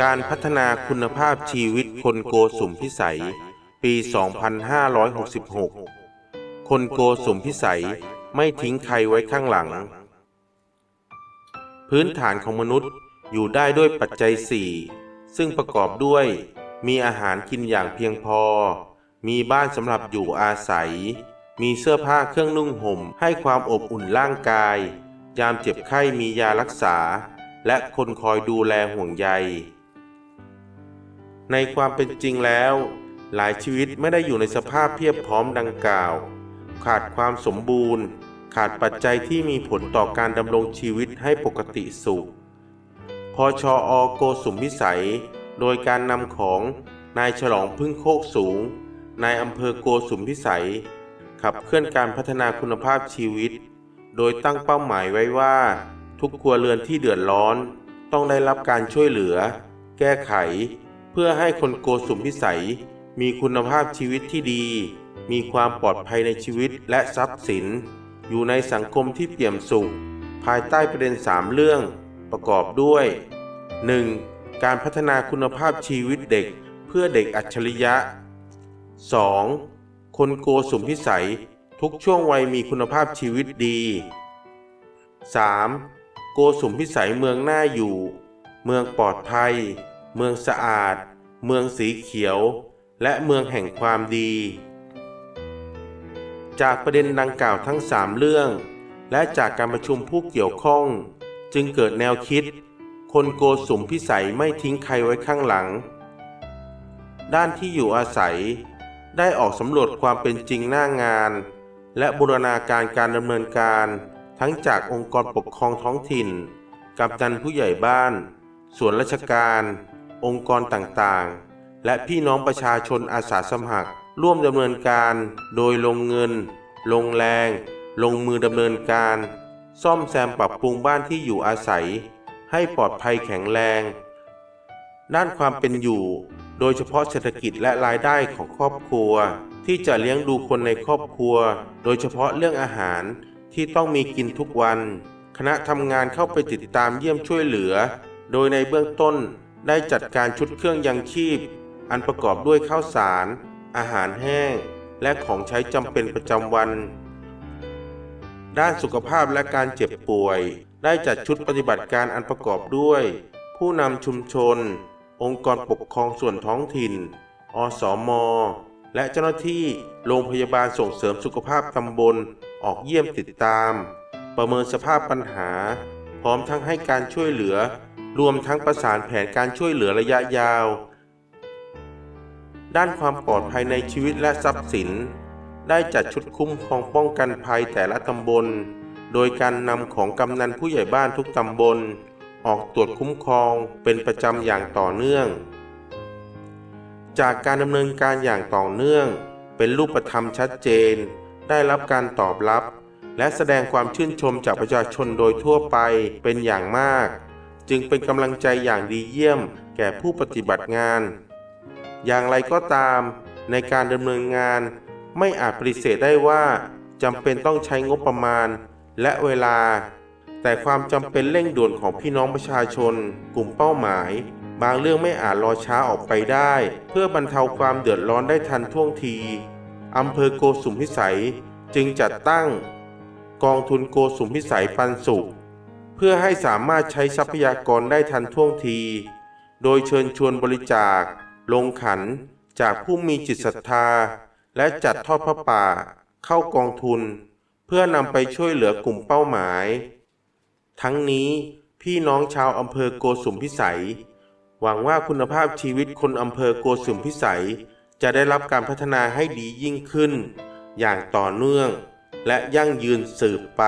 การพัฒนาคุณภาพชีวิตคนโกสุมพิสัย ปี 2566 คนโกสุมพิสัยไม่ทิ้งใครไว้ข้างหลัง พื้นฐานของมนุษย์อยู่ได้ด้วยปัจจัยสี่ซึ่งประกอบด้วย มีอาหารกินอย่างเพียงพอ มีบ้านสำหรับอยู่อาศัย มีเสื้อผ้าเครื่องนุ่งห่มให้ความอบอุ่นร่างกาย ยามเจ็บไข้มียารักษาและคนคอยดูแลห่วงใย ในความเป็นจริงแล้ว หลายชีวิตไม่ได้อยู่ในสภาพเพียบพร้อมดังกล่าว ขาดความสมบูรณ์ ขาดปัจจัยที่มีผลต่อการดำรงชีวิตให้ปกติสุข พอชออโกสุมพิสัย โดยการนำของนายฉลองพึ่งโคกสูง นายอำเภอโกสุมพิสัย ขับเคลื่อนการพัฒนาคุณภาพชีวิต โดยตั้งเป้าหมายไว้ว่า ทุกครัวเรือนที่เดือดร้อน ต้องได้รับการช่วยเหลือ แก้ไข เพื่อให้คนโกสุมพิสัย มีคุณภาพชีวิตที่ดี มีความปลอดภัยในชีวิตและทรัพย์สิน อยู่ในสังคมที่เปี่ยมสุข ภายใต้ประเด็น 3 เรื่องประกอบด้วย 1. การพัฒนาคุณภาพชีวิตเด็กเพื่อเด็กอัจฉริยะ 2. คนโกสุมพิสัย ทุกช่วงวัยมีคุณภาพชีวิตดี 3. โกสุมพิสัยเมืองน่าอยู่ เมืองปลอดภัย เมืองสะอาด เมืองสีเขียว และเมืองแห่งความดี จากประเด็นดังกล่าวทั้ง 3 เรื่อง และจากการประชุมผู้เกี่ยวข้อง จึงเกิดแนวคิด คนโกสุมพิสัยไม่ทิ้งใครไว้ข้างหลัง ด้านที่อยู่อาศัย ได้ออกสำรวจความเป็นจริงหน้างาน และบูรณาการการดำเนินการทั้งจากองค์กรปกครองท้องถิ่น กับจันผู้ใหญ่บ้าน ส่วนราชการ องค์กรต่างๆ และพี่น้องประชาชนอาสาสมัคร ร่วมดำเนินการโดยลงเงิน ลงแรง ลงมือดำเนินการ ซ่อมแซมปรับปรุงบ้านที่อยู่อาศัย ให้ปลอดภัยแข็งแรง ด้านความเป็นอยู่ โดยเฉพาะเศรษฐกิจและรายได้ของครอบครัว ที่จะเลี้ยงดูคนในครอบครัว โดยเฉพาะเรื่องอาหารที่ต้องมีกินทุกวัน คณะทำงานเข้าไปติดตามเยี่ยมช่วยเหลือ โดยในเบื้องต้น ได้จัดการชุดเครื่องยังชีพ อันประกอบด้วยข้าวสาร อาหารแห้ง และของใช้จำเป็นประจำวัน ด้านสุขภาพและการเจ็บป่วย ได้จัดชุดปฏิบัติการอันประกอบด้วย ผู้นำชุมชน องค์กรปกครองส่วนท้องถิ่น อสมและเจ้าหน้าที่โรงพยาบาลส่งเสริมสุขภาพตำบลออกเยี่ยมติดตาม ประเมินสภาพปัญหา พร้อมทั้งให้การช่วยเหลือ รวมทั้งประสานแผนการช่วยเหลือระยะยาว ด้านความปลอดภัยในชีวิตและทรัพย์สิน ได้จัดชุดคุ้มครองป้องกันภัยแต่ละตำบล โดยการนำของกำนันผู้ใหญ่บ้านทุกตำบล ออกตรวจคุ้มครองเป็นประจำอย่างต่อเนื่อง จากการดำเนินการอย่างต่อเนื่อง เป็นรูปธรรมชัดเจน ได้รับการตอบรับ และแสดงความชื่นชมจากประชาชนโดยทั่วไปเป็นอย่างมาก จึงเป็นกำลังใจอย่างดีเยี่ยมแก่ผู้ปฏิบัติงาน อย่างไรก็ตาม ในการดำเนินงาน ไม่อาจปฏิเสธได้ว่าจำเป็นต้องใช้งบประมาณ และเวลา แต่ความจำเป็นเร่งด่วนของพี่น้องประชาชน กลุ่มเป้าหมาย บางเรื่องไม่อาจรอช้าออกไปได้ เพื่อบรรเทาความเดือดร้อนได้ทันท่วงทีอำเภอโกสุมพิสัยจึงจัดตั้ง กองทุนโกสุมพิสัยปันสุข เพื่อให้สามารถใช้ทรัพยากรได้ทันท่วงที โดยเชิญชวนบริจาค ลงขันจากผู้มีจิตศรัทธา และจัดทอดพระป่า เข้ากองทุน เพื่อนำไปช่วยเหลือกลุ่มเป้าหมาย ทั้งนี้พี่น้องชาวอำเภอโกสุมพิสัย หวังว่าคุณภาพชีวิตคนอำเภอโกสุมพิสัย จะได้รับการพัฒนาให้ดียิ่งขึ้น อย่างต่อเนื่อง และยั่งยืนสืบไป